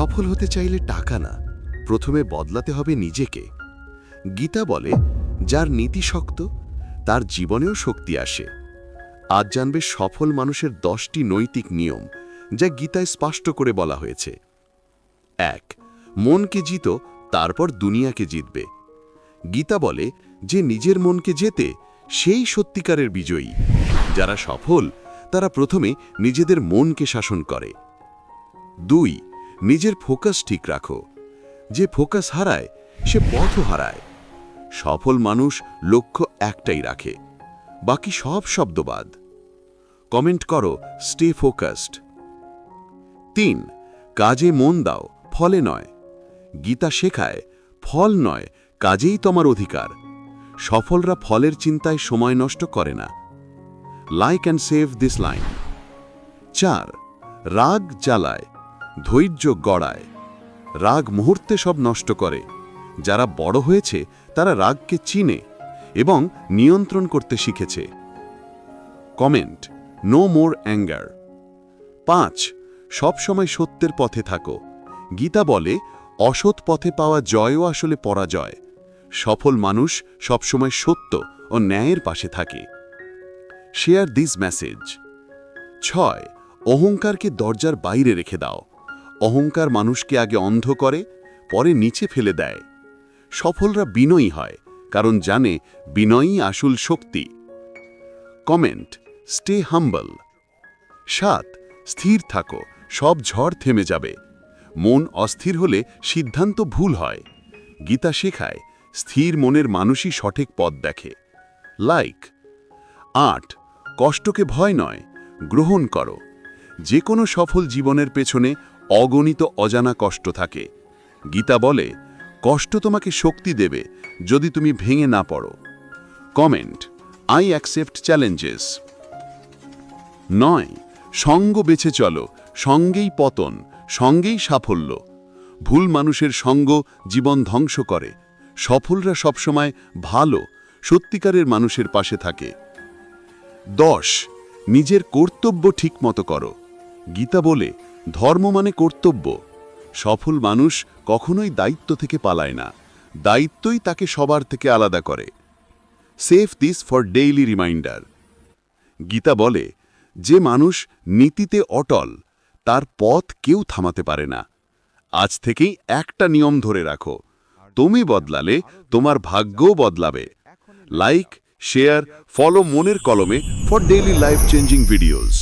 সফল হতে চাইলে টাকা না, প্রথমে বদলাতে হবে নিজেকে। গীতা বলে, যার নীতি শক্ত, তার জীবনেও শক্তি আসে। আজ জানবে সফল মানুষের দশটি নৈতিক নিয়ম, যা গীতায় স্পষ্ট করে বলা হয়েছে। এক, মনকে জিত, তারপর দুনিয়াকে জিতবে। গীতা বলে, যে নিজের মনকে জেতে, সেই সত্যিকারের বিজয়ী। যারা সফল, তারা প্রথমে নিজেদের মনকে শাসন করে। দুই নিজের ফোকাস ঠিক রাখো। যে ফোকাস হারায়, সে পথও হারায়। সফল মানুষ লক্ষ্য একটাই রাখে, বাকি সব শব্দবাদ। কমেন্ট করো স্টে ফোকাসড তিন, কাজে মন দাও, ফলে নয়। গীতা শেখায়, ফল নয়, কাজেই তোমার অধিকার। সফলরা ফলের চিন্তায় সময় নষ্ট করে না। Like and save this line চার, রাগ জ্বালায় ধৈর্য গড়ায়। রাগ মুহূর্তে সব নষ্ট করে। যারা বড় হয়েছে, তারা রাগকে চিনে এবং নিয়ন্ত্রণ করতে শিখেছে। কমেন্ট নো মোর অ্যাঙ্গার পাঁচ সবসময় সত্যের পথে থাকো। গীতা বলে, অসৎ পথে পাওয়া জয়ও আসলে পরাজয়। সফল মানুষ সবসময় সত্য ও ন্যায়ের পাশে থাকে। শেয়ার দিস মেসেজ ছয়, অহংকারকে দরজার বাইরে রেখে দাও। অহংকার মানুষকে আগে অন্ধ করে, পরে নিচে ফেলে দেয়। সফলরা বিনয়ী হয়, কারণ জানে বিনয়ী আসল শক্তি। Comment, stay humble. সাত, স্থির থাকো, সব ঝড় থেমে যাবে। মন অস্থির হলে সিদ্ধান্ত ভুল হয়। গীতা শেখায়, স্থির মনের মানুষই সঠিক পথ দেখে। লাইক, আট, কষ্টকে ভয় নয়, গ্রহণ করো। যে কোনো সফল জীবনের পেছনে অগণিত অজানা কষ্ট থাকে। গীতা বলে, কষ্ট তোমাকে শক্তি দেবে যদি তুমি ভেঙে না পড়ো। কমেন্ট আই অ্যাকসেপ্ট চ্যালেঞ্জেস নয়, সঙ্গ বেছে চলো, সঙ্গেই পতন, সঙ্গেই সাফল্য। ভুল মানুষের সঙ্গ জীবন ধ্বংস করে। সফলরা সবসময় ভালো, সত্যিকারের মানুষের পাশে থাকে। দশ, নিজের কর্তব্য ঠিক মতো করো। গীতা বলে ধর্ম মানে কর্তব্য। সফল মানুষ কখনোই দায়িত্ব থেকে পালায় না। দায়িত্বই তাকে সবার থেকে আলাদা করে। Save this for daily reminder Gita বলে, যে মানুষ নীতিতে অটল, তার পথ কেউ থামাতে পারে না। আজ থেকেই একটা নিয়ম ধরে রাখো। তুমি বদলালে তোমার ভাগ্যও বদলাবে। লাইক শেয়ার ফলো মনের কলমে for daily life changing videos